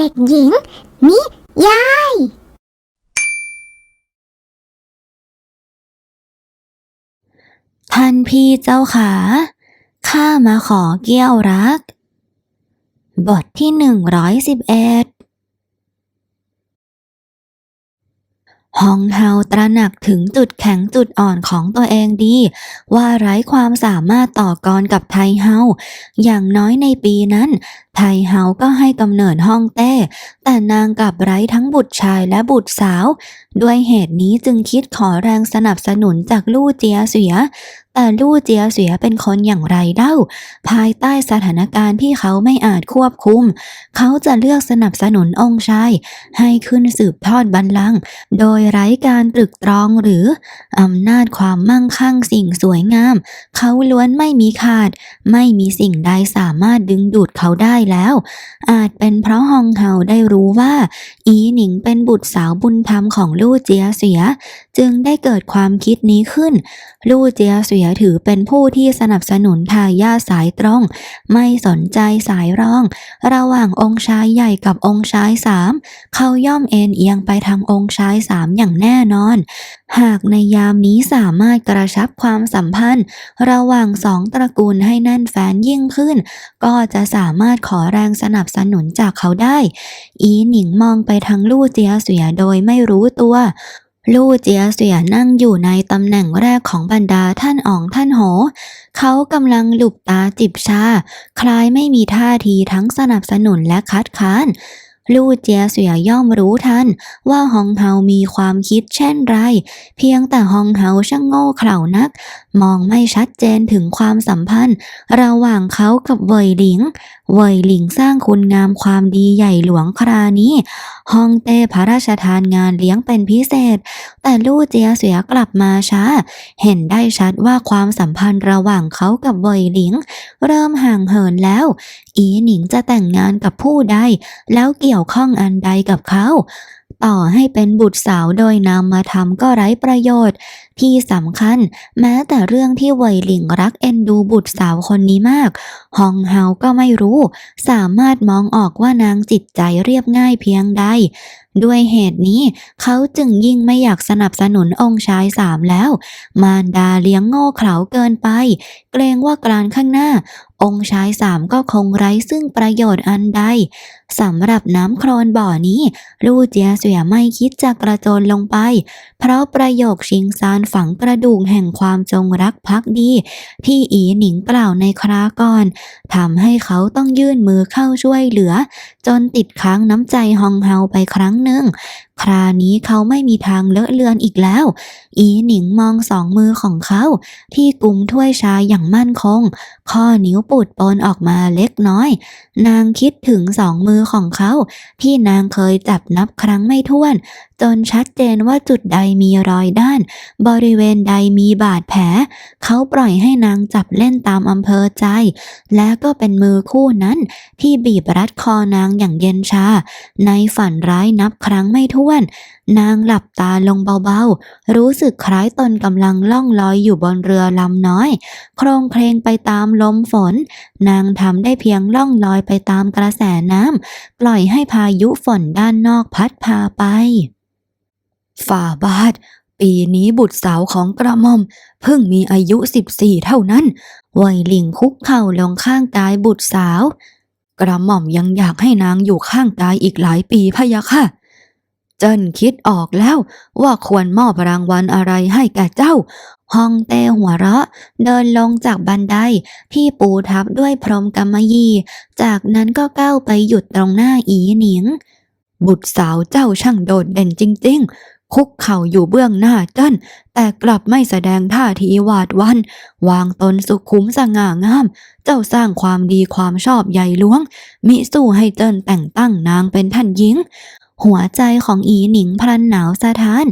เด็กหญิง นิยาย ท่านพี่เจ้าขา ข้ามาขอเกี้ยวรัก บทที่หนึ่งร้อยสิบเอ็ด ฮองเฮาตระหนักถึงจุดแข็งจุดอ่อนของตัวเองดี ว่าไร้ความสามารถต่อกรกับไทเฮาอย่างน้อยในปีนั้น ไทเฮาก็ให้กำเนิดฮ่องเต้ แต่นางกลับไร้ทั้งบุตรชายและบุตรสาว ด้วยเหตุนี้จึงคิดขอแรงสนับสนุนจากลู่เจียเสีย แต่ลู่เจียเสียเป็นคนอย่างไรเล่า ภายใต้สถานการณ์ที่เขาไม่อาจควบคุม เขาจะเลือกสนับสนุนองค์ชาย ให้ขึ้นสืบทอดบัลลังก์โดยไร้การตรึกตรองหรืออำนาจความมั่งคั่งสิ่งสวยงาม เขาล้วนไม่มีขาด ไม่มีสิ่งใดสามารถดึงดูดเขาได้แล้ว อาจเป็นเพราะฮองเฮาได้รู้ว่า อีหนิงเป็นบุตรสาวบุญธรรมของลู่เจียเสีย จึงได้เกิดความคิดนี้ขึ้น ลู่เจียเสียถือเป็นผู้ที่สนับสนุนทายาสายตรง ไม่สนใจสายรอง ระหว่างองค์ชายใหญ่กับองค์ชายสามเขาย่อมเอ็นเอียงไปทางองค์ชายสามอย่างแน่นอน หากในยามนี้สามารถกระชับความสัมพันธ์ ระหว่างสองตระกูลให้แน่นแฟนยิ่งขึ้น ก็จะสามารถขอแรงสนับสนุนจากเขาได้ อีหนิงมองไปทางลู่เจียเสียโดยไม่รู้ตัว ลู่เจียเสียนั่งอยู่ในตำแหน่งแรกของบรรดาท่านอ๋องท่านโห เขากำลังหลุบตาจิบชา คล้ายไม่มีท่าทีทั้งสนับสนุนและคัดค้านลู่เจียเสียย่อมรู้ทันว่าฮองเฮามีความคิดเช่นไร เพียงแต่ฮองเฮาช่างโง่เขลานักมองไม่ชัดเจนถึงความสัมพันธ์ ระหว่างเขากับเวยหลิง เวยหลิงสร้างคุณงามความดีใหญ่หลวงครานี้ฮองเต้พระราชทานงานเลี้ยงเป็นพิเศษ แต่ลู่เจียเสียกลับมาช้า เห็นได้ชัดว่าความสัมพันธ์ระหว่างเขากับเวยหลิง เริ่มห่างเหินแล้ว อีหนิงจะแต่งงานกับผู้ใด แล้วเกี่ยวข้องอันใดกับเขา ต่อให้เป็นบุตรสาวโดยนามาทำก็ไร้ประโยชน์ ที่สำคัญแม้แต่เรื่องที่เวยหลิงรักเอ็นดูบุตรสาวคนนี้มากฮองเฮาก็ไม่รู้ สามารถมองออกว่านางจิตใจเรียบง่ายเพียงใด ด้วยเหตุนี้เขาจึงยิ่งไม่อยากสนับสนุนองค์ชายสามแล้ว มารดาเลี้ยงโง่เขลาเกินไป เกรงว่าการข้างหน้า องค์ชายสามก็คงไร้ซึ่งประโยชน์อันใด สำหรับน้ำโครนบ่อนี้ ลู่เจียเสียไม่คิดจะกระโจนลงไป เพราะประโยคชิงซานฝังกระดูกแห่งความจงรักภักดี ที่อีหนิงกล่าวในคราก่อนทำให้เขาต้องยื่นมือเข้าช่วยเหลือ จนติดค้างน้ำใจฮองเฮาไปครั้งหนึ่งครานี้เขาไม่มีทางเลอะเลือนอีกแล้ว อีหนิงมองสองมือของเขา ที่กุมถ้วยชาอย่างมั่นคง ข้อนิ้วปูดปนออกมาเล็กน้อย นางคิดถึงสองมือของเขา ที่นางเคยจับนับครั้งไม่ถ้วน จนชัดเจนว่าจุดใดมีรอยด้าน บริเวณใดมีบาดแผล เขาปล่อยให้นางจับเล่นตามอำเภอใจ และก็เป็นมือคู่นั้นที่บีบรัดคอนางอย่างเย็นชา ในฝันร้ายนับครั้งไม่ถ้วน นางหลับตาลงเบาๆ รู้สึกคล้ายตนกำลังล่องลอยอยู่บนเรือลำน้อย โครงเพลงไปตามลมฝน นางทำได้เพียงล่องลอยไปตามกระแสน้ำปล่อยให้พายุฝนด้านนอกพัดพาไป ฝ่าบาท ปีนี้บุตรสาวของกระหม่อม เพิ่งมีอายุสิบสี่เท่านั้นไวยหลิงคุกเข่าลงข้างกายบุตรสาว กระหม่อมยังอยากให้นางอยู่ข้างกายอีกหลายปีพะยะค่ะ เจิ้นคิดออกแล้วว่าควรมอบรางวัลอะไรให้แก่เจ้าฮองเต้หัวเราะ เดินลงจากบันไดที่ปูทับด้วยพรมกำมะยี จากนั้นก็ก้าวไปหยุดตรงหน้าอีหนิง บุตรสาวเจ้าช่างโดดเด่นจริง ๆ คุกเข่าอยู่เบื้องหน้าเจิ้นแต่กลับไม่แสดงท่าทีหวาดวัน วางตนสุขุมสง่างาม เจ้าสร้างความดีความชอบใหญ่หลวง มิสู้ให้เจิ้นแต่งตั้งนางเป็นท่านหญิง หัวใจของอีหนิงพลันหนาวสะท้าน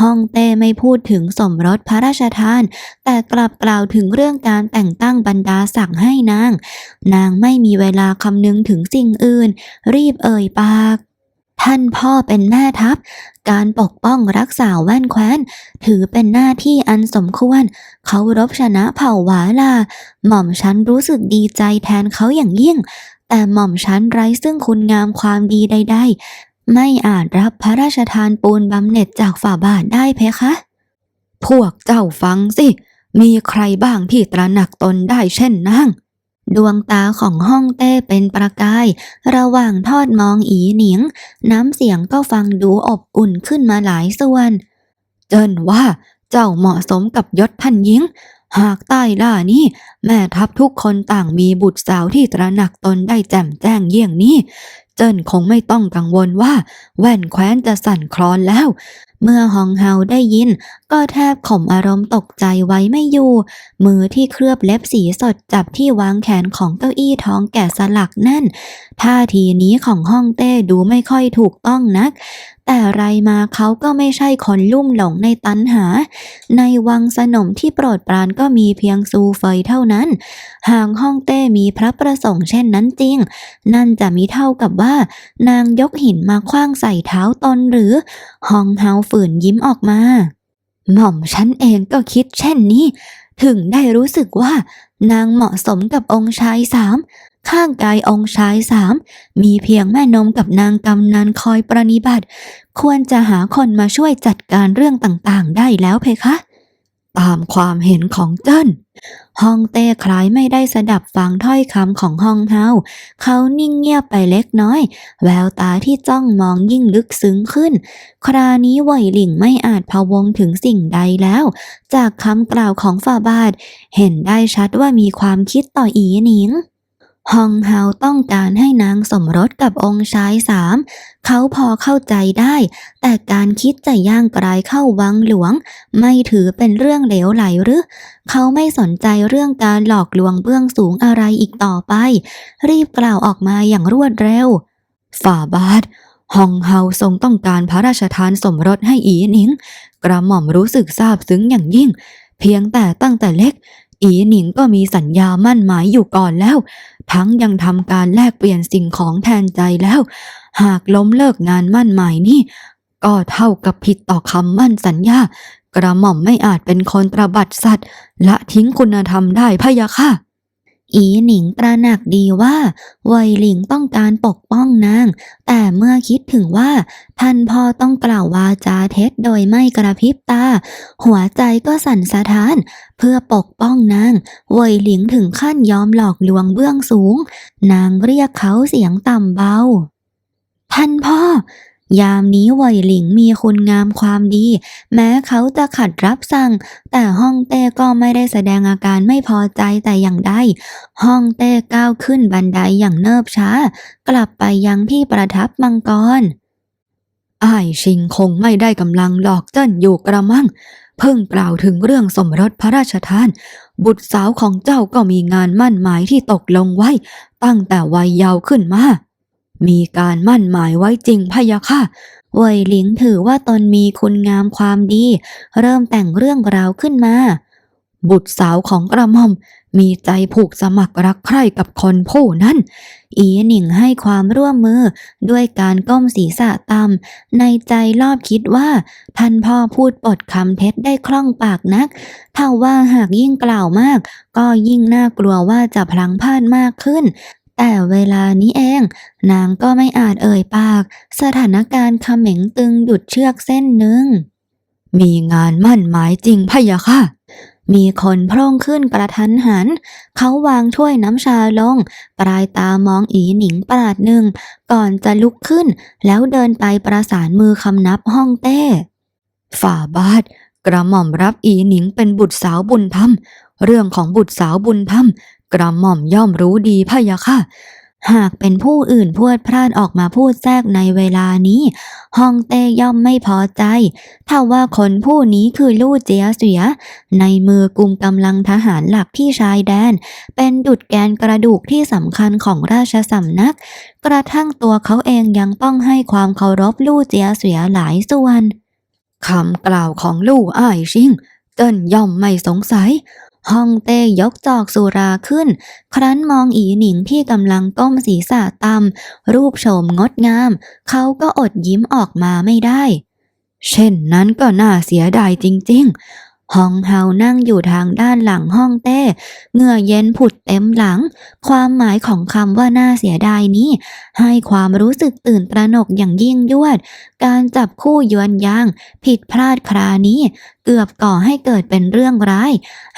ฮ่องเต้ไม่พูดถึงสมรสพระราชทาน แต่กลับกล่าวถึงเรื่องการแต่งตั้งบรรดาศักดิ์ให้นาง นางไม่มีเวลาคำนึงถึงสิ่งอื่น รีบเอ่ยปาก ท่านพ่อเป็นแม่ทัพ การปกป้องรักษาแว่นแคว้น ถือเป็นหน้าที่อันสมควร เขารบชนะเผ่าหวาลา หม่อมฉันรู้สึกดีใจแทนเขาอย่างยิ่ง แต่หม่อมชั้นไร้ซึ่งคุณงามความดีใด ๆ ไม่อาจรับพระราชทานปูนบำเหน็จจากฝ่าบาทได้เพคะ พวกเจ้าฟังสิ มีใครบ้างที่ตระหนักตนได้เช่นนาง ดวงตาของห้องเต้เป็นประกาย ระหว่างทอดมองอีหนิง น้ำเสียงก็ฟังดูอบอุ่นขึ้นมาหลายส่วน เจินว่าเจ้าเหมาะสมกับยศท่านหญิง หากใต้ล่านี้ แม่ทัพทุกคนต่างมีบุตรสาวที่ตระหนักตนได้แจ่มแจ้งเยี่ยงนี้ เจินคงไม่ต้องกังวลว่า แว่นแคว้นจะสั่นคลอนแล้ว เมื่อฮองเฮาได้ยิน ก็แทบข่มอารมณ์ตกใจไว้ไม่อยู่ มือที่เคลือบเล็บสีสดจับที่วางแขนของเก้าอี้ท้องแก่สลักแน่น ท่าทีนี้ของห้องเต้ดูไม่ค่อยถูกต้องนัก แต่ไรมาเขาก็ไม่ใช่คนลุ่มหลงในตันหา ในวังสนมที่โปรดปรานก็มีเพียงซูเฟยเท่านั้น หากห้องเต้มีพระประสงค์เช่นนั้นจริง นั่นจะมีเท่ากับว่า นางยกหินมาคว้างใส่เท้าตนหรือฮองเฮาฝืนยิ้มออกมา หม่อมฉันเองก็คิดเช่นนี้ ถึงได้รู้สึกว่า นางเหมาะสมกับองค์ชายสามข้างกายองค์ชายสามมีเพียงแม่นมกับนางกำนันคอยประนิบัติ ควรจะหาคนมาช่วยจัดการเรื่องต่างๆ ได้แล้วเพคะ ตามความเห็นของเจิ้นฮองเต้คล้ายไม่ได้สดับฟังถ้อยคำของฮองเฮาเขานิ่งเงียบไปเล็กน้อย แววตาที่จ้องมองยิ่งลึกซึ้งขึ้น ครานี้ไหวหลิงไม่อาจพะวงถึงสิ่งใดแล้ว จากคำกล่าวของฝ่าบาท เห็นได้ชัดว่ามีความคิดต่ออีหนิง ฮองเฮาต้องการให้นางสมรสกับองค์ชายสาม เขาพอเข้าใจได้ แต่การคิดจะย่างกลายเข้าวังหลวง ไม่ถือเป็นเรื่องเหลวไหลหรือ เขาไม่สนใจเรื่องการหลอกลวงเบื้องสูงอะไรอีกต่อไป รีบกล่าวออกมาอย่างรวดเร็ว ฝ่าบาทฮองเฮาทรงต้องการพระราชทานสมรสให้อีนิง กระหม่อมรู้สึกซาบซึ้งอย่างยิ่ง เพียงแต่ตั้งแต่เล็ก อีหนิงก็มีสัญญามั่นหมายอยู่ก่อนแล้ว ทั้งยังทำการแลกเปลี่ยนสิ่งของแทนใจแล้ว หากล้มเลิกงานมั่นหมายนี่ ก็เท่ากับผิดต่อคำมั่นสัญญา กระหม่อมไม่อาจเป็นคนตระบัดสัตว์ ละทิ้งคุณธรรมได้พะยะค่ะ อีหนิงตระหนักดีว่าเวยหลิงต้องการปกป้องนาง แต่เมื่อคิดถึงว่าท่านพ่อต้องกล่าววาจาเท็จโดยไม่กระพริบตา หัวใจก็สั่นสะท้าน เพื่อปกป้องนางเวยหลิงถึงขั้นยอมหลอกลวงเบื้องสูง นางเรียกเขาเสียงต่ำเบา ท่านพ่อ ยามนี้ไหวหลิงมีคุณงามความดี แม้เขาจะขัดรับสั่ง แต่ฮ่องเต้ก็ไม่ได้แสดงอาการไม่พอใจแต่อย่างใดฮ่องเต้ก้าวขึ้นบันไดอย่างเนิบช้า กลับไปยังที่ประทับมังกรอ้ายชิงคงไม่ได้กำลังหลอกเจิ้นอยู่กระมัง เพิ่งกล่าวถึงเรื่องสมรสพระราชทาน บุตรสาวของเจ้าก็มีงานมั่นหมายที่ตกลงไว้ ตั้งแต่วัยเยาว์ขึ้นมา มีการมั่นหมายไว้จริงพะยะค่ะเว่ยหลิงถือว่าตนมีคุณงามความดี เริ่มแต่งเรื่องราวขึ้นมา บุตรสาวของกระหม่อม มีใจผูกสมัครรักใคร่กับคนผู้นั้น อีหนิงให้ความร่วมมือด้วยการก้มศีรษะต่ำในใจรอบคิดว่า ท่านพ่อพูดปดคำเท็จได้คล่องปากนักถ้าว่าหากยิ่งกล่าวมาก ก็ยิ่งน่ากลัวว่าจะพลังพลาดมากขึ้น แต่เวลานี้เอง นางก็ไม่อาจเอ่ยปาก สถานการณ์เขม็งตึงดุดเชือกเส้นหนึ่ง มีงานมั่นหมายจริงพะยะค่ะ มีคนพร่งขึ้นกระทันหัน เขาวางถ้วยน้ำชาลง ปลายตามองอีหนิงปราดหนึ่ง ก่อนจะลุกขึ้น แล้วเดินไปประสานมือคำนับห้องเต้ ฝ่าบาทกระหม่อมรับอีหนิงเป็นบุตรสาวบุญธรรม เรื่องของบุตรสาวบุญธรรม กระหม่อมย่อมรู้ดีพะยะค่ะ หากเป็นผู้อื่นพูดพลาดออกมาพูดแทรกในเวลานี้ฮองเต้ย่อมไม่พอใจถ้าว่าคนผู้นี้คือลู่เจียเสีย ในมือกุมกำลังทหารหลักที่ชายแดน เป็นดุดแกนกระดูกที่สำคัญของราชสำนัก กระทั่งตัวเขาเองยังต้องให้ความเคารพลู่เจียเสียหลายส่วนคำกล่าวของลู่อ้ายชิงเติ้นย่อมไม่สงสัย ฮ่องเต้ยกจอกสุราขึ้น ครั้นมองอีหนิงที่กำลังก้มศีรษะต่ำรูปโฉมงดงาม เขาก็อดยิ้มออกมาไม่ได้ เช่นนั้นก็น่าเสียดายจริง ฮองเฮานั่งอยู่ทางด้านหลังห้องเต้ เหงื่อเย็นผุดเต็มหลัง ความหมายของคำว่าน่าเสียดายนี้ ให้ความรู้สึกตื่นตระหนกอย่างยิ่งยวด การจับคู่ยวนยาง ผิดพลาดครานี้ เกือบก่อให้เกิดเป็นเรื่องร้าย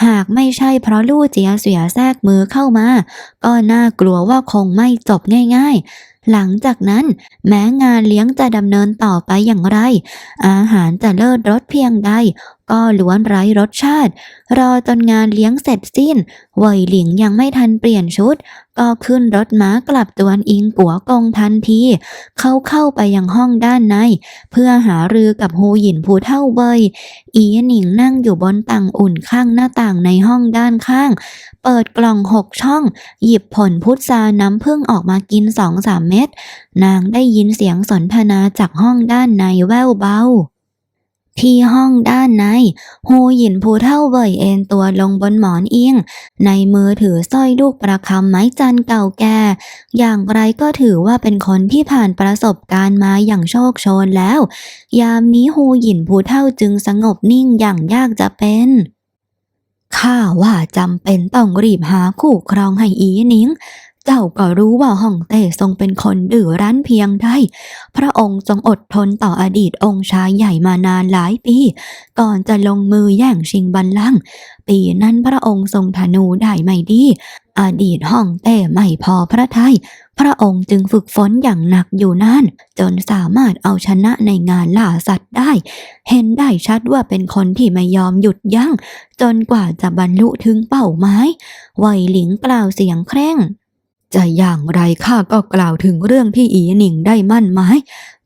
หากไม่ใช่เพราะลู่เจียเสียแทรกมือเข้ามา ก็น่ากลัวว่าคงไม่จบง่าย ๆ หลังจากนั้นแม้งานเลี้ยงจะดำเนินต่อไปอย่างไร อาหารจะเลิศรสเพียงใด ก็ล้วนไร้รสชาติ รอจนงานเลี้ยงเสร็จสิ้นเว่ยหลิงยังไม่ทันเปลี่ยนชุด ก็ขึ้นรถม้ากลับจวนอิงกัวกงทันที เขาเข้าไปยังห้องด้านใน เพื่อหารือกับฮูหยินผู้เท่าเบย อีหนิงนั่งอยู่บนตังอุ่นข้างหน้าต่างในห้องด้านข้าง เปิดกล่องหกช่อง หยิบผลพุทราน้ำผึ้งออกมากินสองสามเม็ด นางได้ยินเสียงสนทนาจากห้องด้านในแว่วเบา ที่ห้องด้านในฮูหยินผู้เท่าเว่ยเอนตัวลงบนหมอนเอิงในมือถือสร้อยลูกประคำไม้จันเก่าแก่ อย่างไรก็ถือว่าเป็นคนที่ผ่านประสบการณ์มาอย่างโชคโชนแล้ว ยามนี้ฮูหยินผู้เท่าจึงสงบนิ่งอย่างยากจะเป็นข้าว่าจำเป็นต้องรีบหาคู่ครองให้อีนิง เจ้าก็รู้ว่าฮ่องเต้ทรงเป็นคนดื้อรั้นเพียงใด พระองค์ทรงอดทนต่ออดีตองค์ชายใหญ่มานานหลายปี ก่อนจะลงมือแย่งชิงบัลลังก์ ปีนั้นพระองค์ทรงธนูได้ไม่ดี อดีตฮ่องเต้ไม่พอพระทัย พระองค์จึงฝึกฝนอย่างหนักอยู่นาน จนสามารถเอาชนะในงานล่าสัตว์ได้ เห็นได้ชัดว่าเป็นคนที่ไม่ยอมหยุดยัง้ง จนกว่าจะบรรลุถึงเป้าหมาย ไวหลิงกล่าวเสียงเคร่ง จะอย่างไรข้าก็กล่าวถึงเรื่องที่อีหนิงได้มั่นหมาย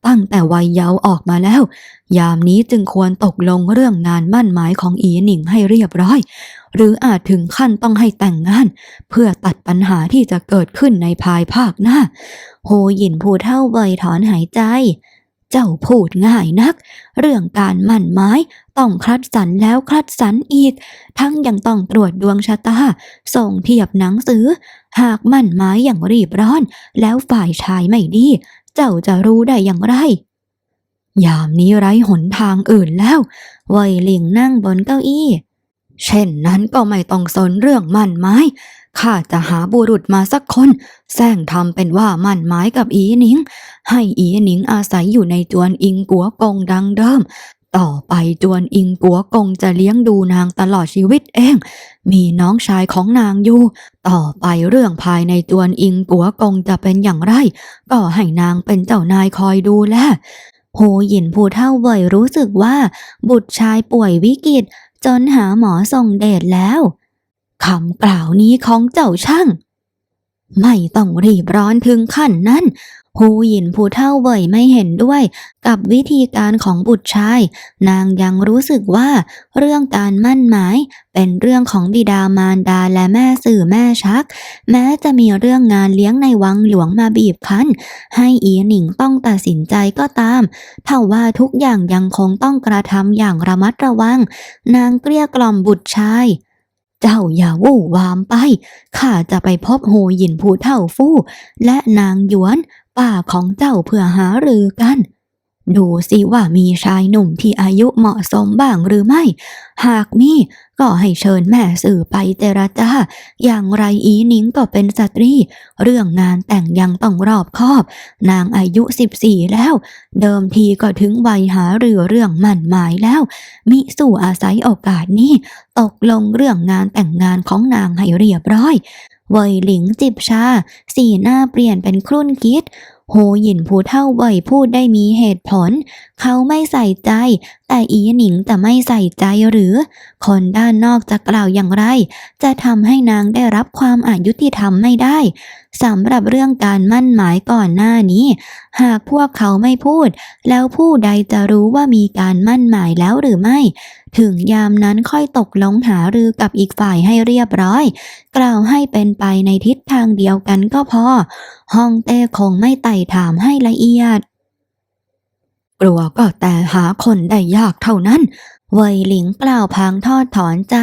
ตั้งแต่วัยเยาว์ออกมาแล้ว ยามนี้จึงควรตกลงเรื่องงานมั่นหมายของอีหนิงให้เรียบร้อย หรืออาจถึงขั้นต้องให้แต่งงาน เพื่อตัดปัญหาที่จะเกิดขึ้นในภายภาคหน้า โฮหยินผู้เท่าเบยถอนหายใจ เจ้าพูดง่ายนัก เรื่องการมั่นหมายต้องคลัดสรรแล้วคลัดสรรอีก ทั้งยังต้องตรวจดวงชะตา ส่งเทียบหนังสือ หากมั่นหมายอย่างรีบร้อน แล้วฝ่ายชายไม่ดี เจ้าจะรู้ได้อย่างไร ยามนี้ไร้หนทางอื่นแล้วไวหลิงนั่งบนเก้าอี้ เช่นนั้นก็ไม่ต้องสนเรื่องมั่นหมาย ข้าจะหาบุรุษมาสักคนแซงทำเป็นว่ามั่นหมายกับอีหนิง ให้อีหนิงอาศัยอยู่ในจวนอิงกัวกงดังเดิม ต่อไปจวนอิงกัวกงจะเลี้ยงดูนางตลอดชีวิตเอง มีน้องชายของนางอยู่ ต่อไปเรื่องภายในจวนอิงกัวกงจะเป็นอย่างไร ก็ให้นางเป็นเจ้านายคอยดูแลโฮหยินผู้เท่าเว่ยรู้สึกว่า บุตรชายป่วยวิกฤตจนหาหมอส่งเดชแล้ว คำกล่าวนี้ของเจ้าช่าง ไม่ต้องรีบร้อนถึงขั้นนั้นฮูหยินผู้เท่าเว่ยไม่เห็นด้วย กับวิธีการของบุตรชาย นางยังรู้สึกว่า เรื่องการมั่นหมาย เป็นเรื่องของบิดามารดาและแม่สื่อแม่ชัก แม้จะมีเรื่องงานเลี้ยงในวังหลวงมาบีบคั้น ให้อีหนิงต้องตัดสินใจก็ตามถ้าว่าทุกอย่างยังคงต้องกระทำอย่างระมัดระวัง นางเกลี้ยกล่อมบุตรชาย เจ้าอย่าวู่วามไป ข้าจะไปพบโฮหยินผู้เท่าฟู่และนางหยวน ป้าของเจ้าเพื่อหารือกัน ดูสิว่ามีชายหนุ่มที่อายุเหมาะสมบ้างหรือไม่ หากมีก็ให้เชิญแม่สื่อไปเจรจาอย่างไรอีนิงก็เป็นสตรี เรื่องงานแต่งยังต้องรอบคอบ นางอายุ 14 แล้ว เดิมทีก็ถึงวัยหาเรือเรื่องหมั่นหมายแล้ว มิสู่อาศัยโอกาสนี้ ตกลงเรื่องงานแต่งงานของนางให้เรียบร้อย เวยหลิงจิบชา สีหน้าเปลี่ยนเป็นครุ่นคิด โฮหยินผู้เท่าบ่อยพูดได้มีเหตุผล เขาไม่ใส่ใจ แต่อีหนิงจะไม่ใส่ใจหรือ คนด้านนอกจะกล่าวอย่างไร จะทำให้นางได้รับความอายุติธรรมไม่ได้สำหรับเรื่องการมั่นหมายก่อนหน้านี้ หากพวกเขาไม่พูด แล้วผู้ใดจะรู้ว่ามีการมั่นหมายแล้วหรือไม่ ถึงยามนั้นค่อยตกลงหารือกับอีกฝ่ายให้เรียบร้อย กล่าวให้เป็นไปในทิศทางเดียวกันก็พอห้องเต้คงไม่ไต่ถามให้ละเอียด กลัวก็แต่หาคนได้ยากเท่านั้นเวยหลิงกล่าวพลางทอดถอนใจ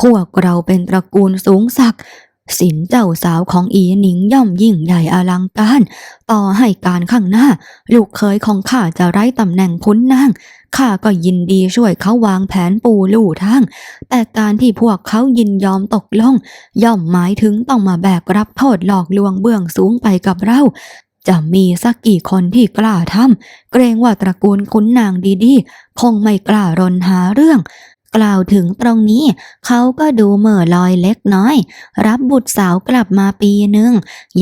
พวกเราเป็นตระกูลสูงศักดิ์ สินเจ้าสาวของอีหนิงย่อมยิ่งใหญ่อลังการ ต่อให้การข้างหน้า ลูกเคยของข้าจะไร้ตำแหน่งพุ้นนางข้าก็ยินดีช่วยเขาวางแผนปูลู่ทาง แต่การที่พวกเขายินยอมตกลง ย่อมหมายถึงต้องมาแบกรับโทษหลอกลวงเบื้องสูงไปกับเราจะมีสักกี่คนที่กล้าทำเกรงว่าตระกูลขุนนางดีๆ คงไม่กล้ารนหาเรื่อง กล่าวถึงตรงนี้ เขาก็ดูเหม่อลอยเล็กน้อย รับบุตรสาวกลับมาปีหนึ่ง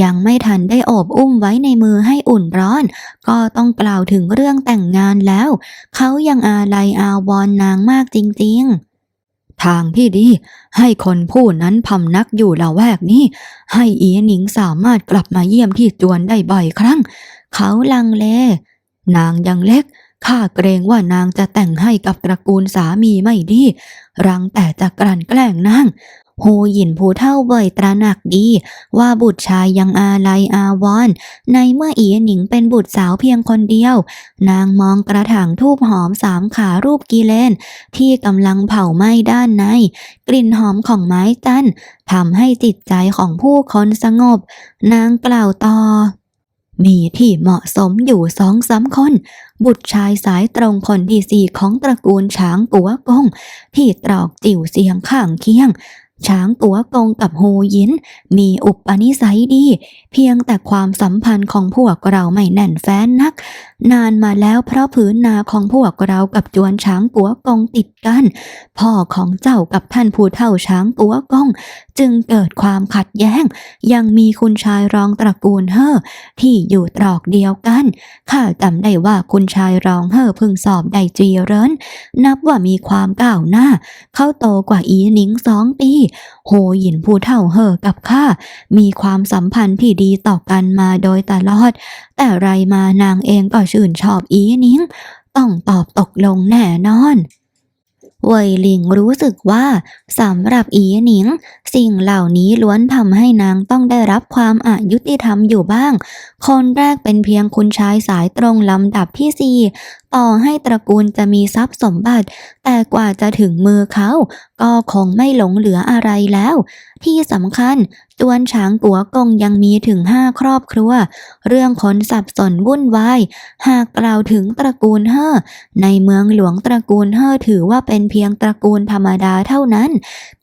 ยังไม่ทันได้โอบอุ้มไว้ในมือให้อุ่นร้อน ก็ต้องกล่าวถึงเรื่องแต่งงานแล้ว เขายังอาลัยอาวรณ์นางมากจริง ๆทางที่ดี ให้คนผู้นั้นพำนักอยู่ละแวกนี้ ให้อีหนิงสามารถกลับมาเยี่ยมที่จวนได้บ่อยครั้ง เขาลังเล นางยังเล็ก ข้าเกรงว่านางจะแต่งให้กับตระกูลสามีไม่ดี รังแต่จะกลั่นแกล้งนางโฮหยินผู้เท่าเบยตระหนักดี ว่าบุตรชายยังอาลัยอาวรณ์ในเมื่ออีหนิงเป็นบุตรสาวเพียงคนเดียว นางมองกระถางทูบหอมสามขารูปกีเลน ที่กำลังเผาไหม้ด้านใน กลิ่นหอมของไม้จันทร์ทำให้จิตใจของผู้คนสงบ นางกล่าวต่อ มีที่เหมาะสมอยู่สองสามคน บุตรชายสายตรงคนที่สี่ของตระกูลช้างกัวกง ที่ตรอกจิ๋วเสียงข้างเคียง ช้างกัวกงกับโฮยิน มีอุปนิสัยดี เพียงแต่ความสัมพันธ์ของพวกเราไม่แน่นแฟ้นนัก นานมาแล้วเพราะผืนนาของพวกเรากับจวนช้างกัวกงติดกัน พ่อของเจ้ากับท่านผู้เฒ่าช้างกัวกง จึงเกิดความขัดแย้ง ยังมีคุณชายรองตระกูลเฮ่อที่อยู่ตรอกเดียวกัน ข้าจำได้ว่าคุณชายรองเฮ่อเพิ่งสอบได้จีเรินนับว่ามีความก้าวหน้า เขาโตกว่าอีหนิงสองปีโฮหยินผู้เฒ่าเฮ่อกับข้ามีความสัมพันธ์ที่ดีต่อกันมาโดยตลอด แต่ไรมานางเองก็ชื่นชอบอีหนิง ต้องตอบตกลงแน่นอน เวยหลิงรู้สึกว่าสำหรับอีหนิง สิ่งเหล่านี้ล้วนทำให้นางต้องได้รับความอายุติธรรมอยู่บ้าง คนแรกเป็นเพียงคุณชายสายตรงลำดับที่สี่ต่อให้ตระกูลจะมีทรัพย์สมบัติ แต่กว่าจะถึงมือเขา ก็คงไม่หลงเหลืออะไรแล้ว ที่สำคัญจวนช้างกัวกงยังมีถึงห้าครอบครัว เรื่องคนสับสนวุ่นวาย หากกล่าวถึงตระกูลเฮ่อในเมืองหลวงตระกูลเฮ่อถือว่าเป็นเพียงตระกูลธรรมดาเท่านั้น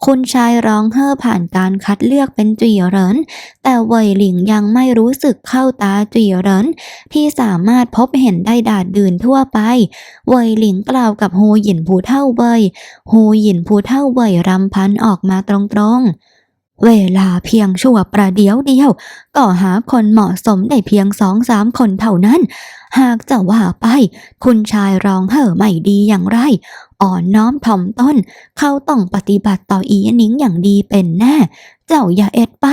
คุณชายร้องเฮ่อผ่านการคัดเลือกเป็นจีเหริน แต่เว่ยหลิงยังไม่รู้สึกเข้าตาจีเหริน ที่สามารถพบเห็นได้ดาดดื่นทั่วไปเวยหลิงกล่าวกับโฮหยินผู้เท่าเวยโฮหยินผู้เท่าเวยรำพันออกมาตรงๆ เวลาเพียงชั่วประเดียวเดียว ก็หาคนเหมาะสมได้เพียงสองสามคนเท่านั้น หากจะว่าไป คุณชายรองเห่อไม่ดีอย่างไร อ่อนน้อมถ่อมต้น เขาต้องปฏิบัติต่ออีหนิงอย่างดีเป็นแน่เจ้าอย่าเอ็ดไป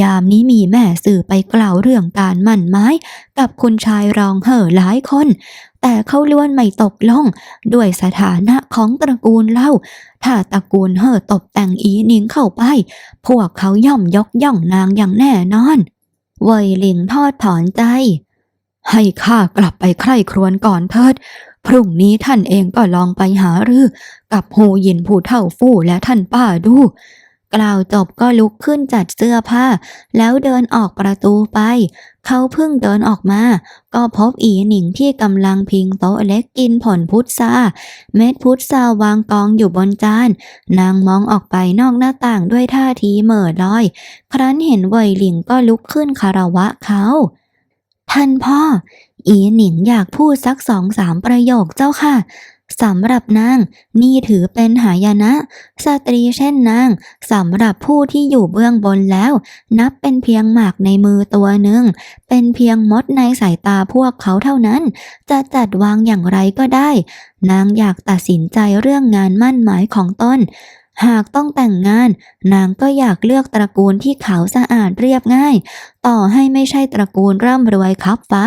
ยามนี้มีแม่สื่อไปกล่าวเรื่องการมั่นไม้ กับคุณชายรองเห่อหลายคน แต่เขาล้วนไม่ตกลง ด้วยสถานะของตระกูลเล่า ถ้าตระกูลเห่อตบแต่งอีหนิงเข้าไป พวกเขาย่อมยกย่องนางอย่างแน่นอนเวยหลิงทอดถอนใจ ให้ข้ากลับไปใคร่ครวญก่อนเถิด พรุ่งนี้ท่านเองก็ลองไปหารือ กับโฮยินผู้เท่าฟู่และท่านป้าดู กล่าวจบก็ลุกขึ้นจัดเสื้อผ้า แล้วเดินออกประตูไป เขาเพิ่งเดินออกมา ก็พบอีหนิงที่กำลังพิงโต๊ะเล็กกินผลพุทราเม็ดพุทราวางกองอยู่บนจาน นางมองออกไปนอกหน้าต่างด้วยท่าทีเหม่อลอย ครั้นเห็นเวยหลิงก็ลุกขึ้นคารวะเขา ท่านพ่อ อีหนิงอยากพูดสักสองสามประโยคเจ้าค่ะ สำหรับนางนี่ถือเป็นหายนะ สตรีเช่นนางสำหรับผู้ที่อยู่เบื้องบนแล้ว นับเป็นเพียงหมากในมือตัวหนึ่ง เป็นเพียงมดในสายตาพวกเขาเท่านั้น จะจัดวางอย่างไรก็ได้ นางอยากตัดสินใจเรื่องงานมั่นหมายของตน หากต้องแต่งงาน นางก็อยากเลือกตระกูลที่ขาวสะอาดเรียบง่าย ต่อให้ไม่ใช่ตระกูลร่ำรวยครับฟ้า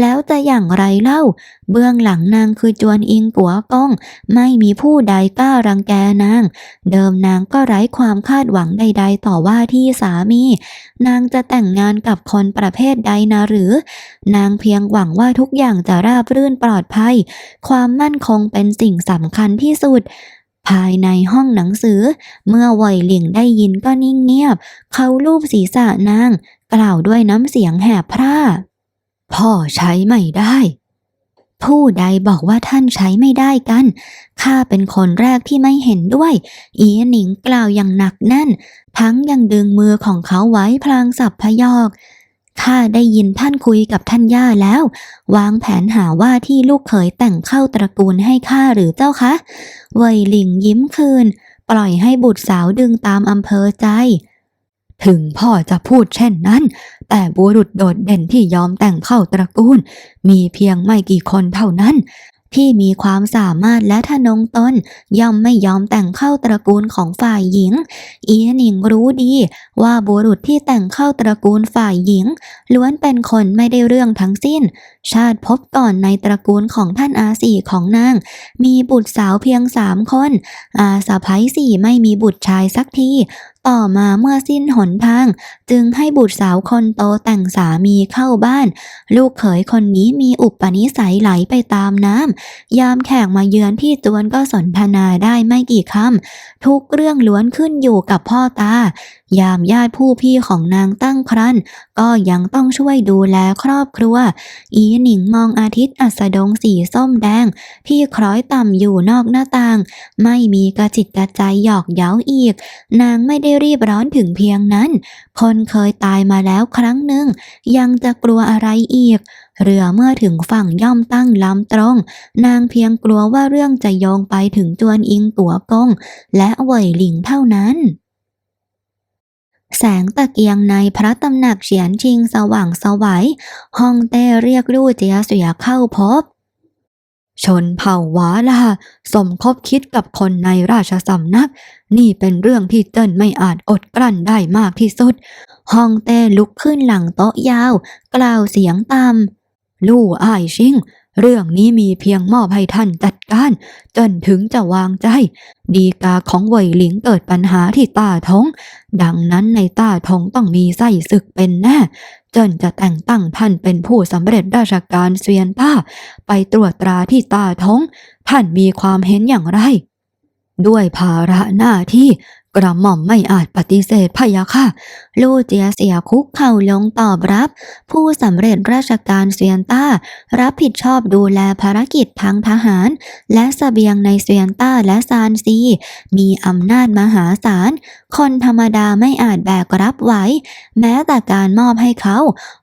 แล้วจะอย่างไรเล่า เบื้องหลังนางคือจวนอิงกัวก้อง ไม่มีผู้ใดกล้ารังแกนาง เดิมนางก็ไร้ความคาดหวังใด ๆ ต่อว่าที่สามี นางจะแต่งงานกับคนประเภทใดนะหรือ นางเพียงหวังว่าทุกอย่างจะราบรื่นปลอดภัย ความมั่นคงเป็นสิ่งสำคัญที่สุด ภายในห้องหนังสือ เมื่อไหวหลิงได้ยินก็นิ่งเงียบ เขาลูบศีรษะนาง กล่าวด้วยน้ำเสียงแหบพร่า พ่อใช้ไม่ได้ ผู้ใดบอกว่าท่านใช้ไม่ได้กัน ข้าเป็นคนแรกที่ไม่เห็นด้วย อีหนิงกล่าวอย่างหนักแน่น ทั้งยังดึงมือของเขาไว้พลางสับพยอก ข้าได้ยินท่านคุยกับท่านย่าแล้ว วางแผนหาว่าที่ลูกเขยแต่งเข้าตระกูลให้ข้าหรือเจ้าคะเวยหลิงยิ้มคืน ปล่อยให้บุตรสาวดึงตามอำเภอใจ ถึงพ่อจะพูดเช่นนั้น แต่บุรุษโดดเด่นที่ยอมแต่งเข้าตระกูล มีเพียงไม่กี่คนเท่านั้น ที่มีความสามารถและทะนงตนย่อมไม่ยอมแต่งเข้าตระกูลของฝ่ายหญิง อีหนิงรู้ดีว่าบุรุษที่แต่งเข้าตระกูลฝ่ายหญิง ล้วนเป็นคนไม่ได้เรื่องทั้งสิ้น ชาติพบก่อนในตระกูลของท่านอาสีของนาง มีบุตรสาวเพียงสามคน อาสะพ้ยสี่ไม่มีบุตรชายสักที ต่อมาเมื่อสิ้นหนทาง จึงให้บุตรสาวคนโตแต่งสามีเข้าบ้าน ลูกเขยคนนี้มีอุปนิสัยไหลไปตามน้ำยามแขกมาเยือนที่จวนก็สนทนาได้ไม่กี่คำทุกเรื่องล้วนขึ้นอยู่กับพ่อตา ยามญาติผู้พี่ของนางตั้งครรภ์ ก็ยังต้องช่วยดูแลครอบครัว อีหนิงมองอาทิตย์อัสดงสีส้มแดงที่คล้อยต่ำอยู่นอกหน้าต่าง ไม่มีกระจิตกระใจหยอกเย้าอีก นางไม่ได้รีบร้อนถึงเพียงนั้น คนเคยตายมาแล้วครั้งหนึ่ง ยังจะกลัวอะไรอีกเรือเมื่อถึงฝั่งย่อมตั้งลำตรง นางเพียงกลัวว่าเรื่องจะโยงไปถึงจวนอิงตัวกง และเหวยหลิงเท่านั้น แสงตะเกียงในพระตำหนักเฉียนชิงสว่างสวัยฮ่องเต้เรียกลู่เจียเสียเข้าพบ ชนเผ่าหวาลาสมคบคิดกับคนในราชสำนัก นี่เป็นเรื่องที่เติ้นไม่อาจอดกลั้นได้มากที่สุดฮ่องเต้ลุกขึ้นหลังโต๊ะยาว กล่าวเสียงต่ำลู่อ้ายชิง เรื่องนี้มีเพียงมอบให้ท่านจัดการ จนถึงจะวางใจ ดีกาของเวยหลิงเกิดปัญหาที่ต้าทง ดังนั้นในต้าทงต้องมีไส้ศึกเป็นแน่จนจะแต่งตั้งท่านเป็นผู้สำเร็จราชการเซียนต้า ไปตรวจตราที่ต้าทง ท่านมีความเห็นอย่างไร ด้วยภาระหน้าที่กระหม่อมไม่อาจปฏิเสธพะยะค่ะ ลู่เจียเสียคุกเข่าลงตอบรับ ผู้สำเร็จราชการเซียนต้า รับผิดชอบดูแลภารกิจทางทหาร และสเสบียงในเซียนต้าและซานซี มีอำนาจมหาศาล คนธรรมดาไม่อาจแบกรับไหว แม้แต่การมอบให้เขา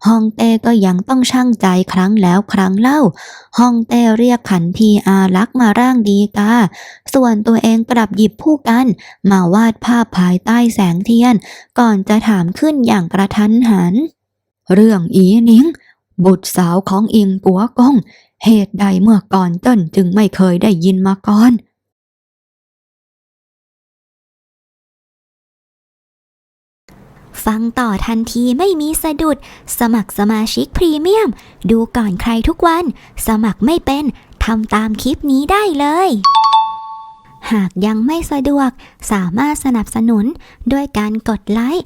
ฮองเต้ก็ยังต้องชั่งใจครั้งแล้วครั้งเล่าฮองเต้เรียกขันทีอารักมาร่างดีกา ส่วนตัวเองกลับหยิบผู้กัน มาวาดภาพภายใต้แสงเทียน ก่อนจะถามขึ้นอย่างกระทันหัน เรื่องอีนิงบุตรสาวของอิงปัวกง เหตุใดเมื่อก่อนเต้นจึงไม่เคยได้ยินมาก่อนฟังต่อทันทีไม่มีสะดุด สมัครสมาชิกพรีเมียม ดูก่อนใครทุกวัน สมัครไม่เป็นทำตามคลิปนี้ได้เลย หากยังไม่สะดวก สามารถสนับสนุน ด้วยการกดไลค์